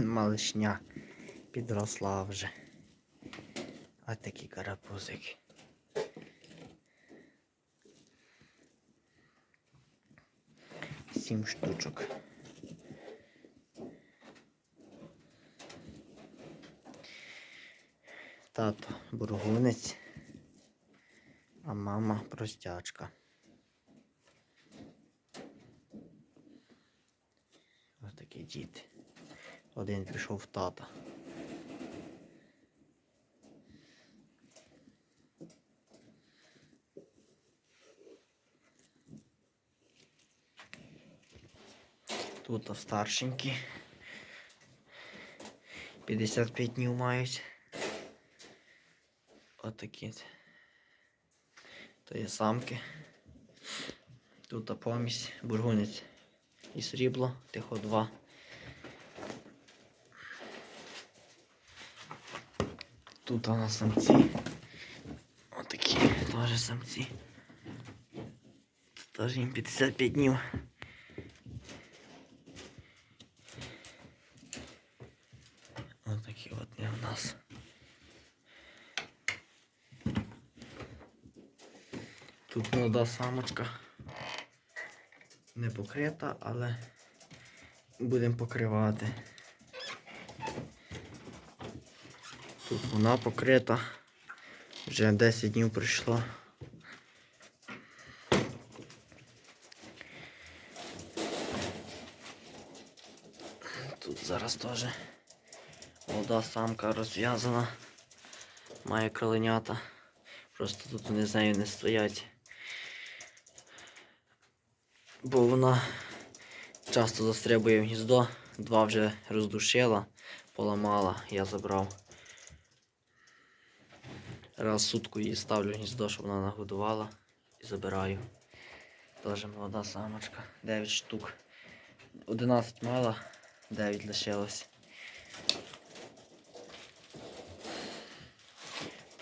малишня підросла вже. Ось такий карапузик. Сім штучок. Тато бургунець, а мама простячка. Ось такі діти. Один пішов в тата. Тут старшенькі. 55 днів мають. Отакі. от. То є самки. Тут помість, бургунець і срібло, тихо два. Тут у нас самці. Отакі теж самці. Теж їм 55 днів. Отакі от вони у нас. Тут молода самочка. Не покрита, але будемо покривати. Тут вона покрита. Вже 10 днів пройшло. Тут зараз теж молода самка розв'язана. Має кроленята. Просто тут вони з нею не стоять. Бо вона часто застрибує в гніздо. Два вже роздушила, поламала, я забрав. Раз в сутку її ставлю гніздо, щоб вона нагодувала і забираю. Теж молода самочка. 9 штук. 11 мала, 9 лишилось.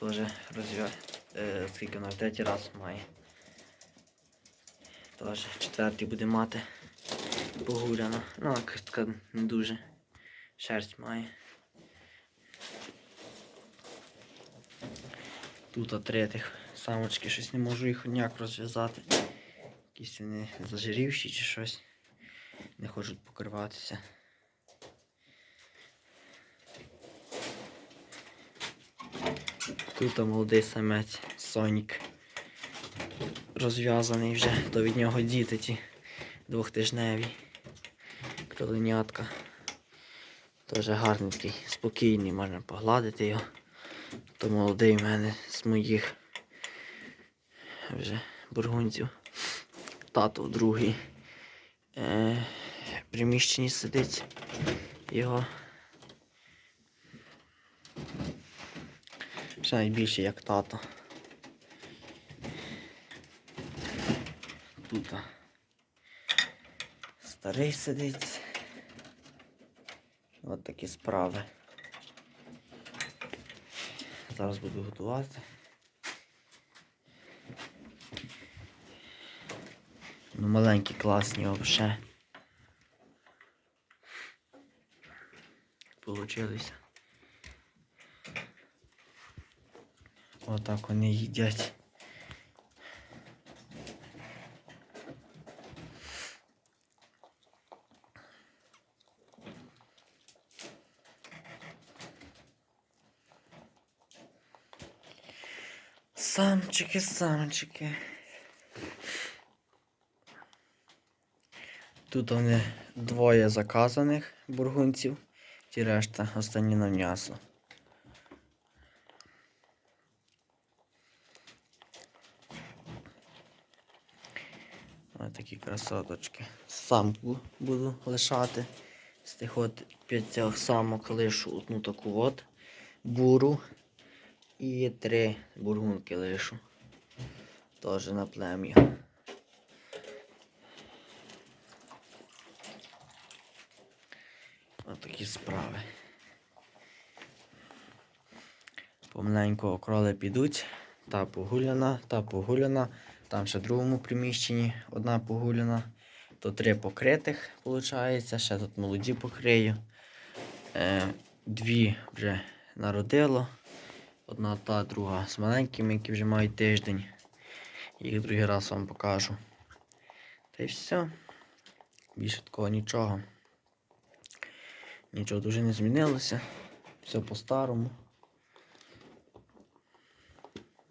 Теж розв'я... Е, скільки вона третій раз має. Теж четвертий буде мати погуляна. Ну, така не дуже шерсть має. Тут а тих самочки, щось не можу їх ніяк розв'язати. Якісь вони зажирівші чи щось. Не хочуть покриватися. Тут молодий самець Сонік. Розв'язаний вже, то від нього діти ті двохтижневі. Кроленятка. Теж гарний спокійний, можна погладити його. То молодий в мене моїх вже бургунців. Тато в другій е, приміщенні сидить його. Ще найбільше як тато. Тут старий сидить. От такі справи. Зараз буду готувати. Ну, маленькі класні взагалі. Получилися. Отак вони їдять. Самчики, самчики. Тут вони двоє заказаних бургунців, ті решта останні на м'ясо. Ось такі красоточки. Самку буду лишати. З тих от п'ятьох самок лишу одну таку от буру. І три бургунки лишу. Теж на плем'я. Такі справи. Помаленьку окроли підуть. Та погуляна, та погуляна. Там ще в другому приміщенні одна погуляна. То три покритих, виходить. Ще тут молоді покрию. Е, дві вже народило. Одна та, друга з маленькими, які вже мають тиждень. Їх другий раз вам покажу. Та й все. Більше такого нічого. Нічого дуже не змінилося. Все по-старому.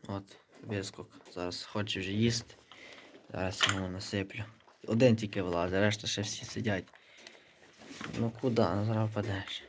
От, вискок. Зараз хоче вже їсти. Зараз йому насиплю. Один тільки влазить, решта ще всі сидять. Ну куди? Ну зараз впадеш.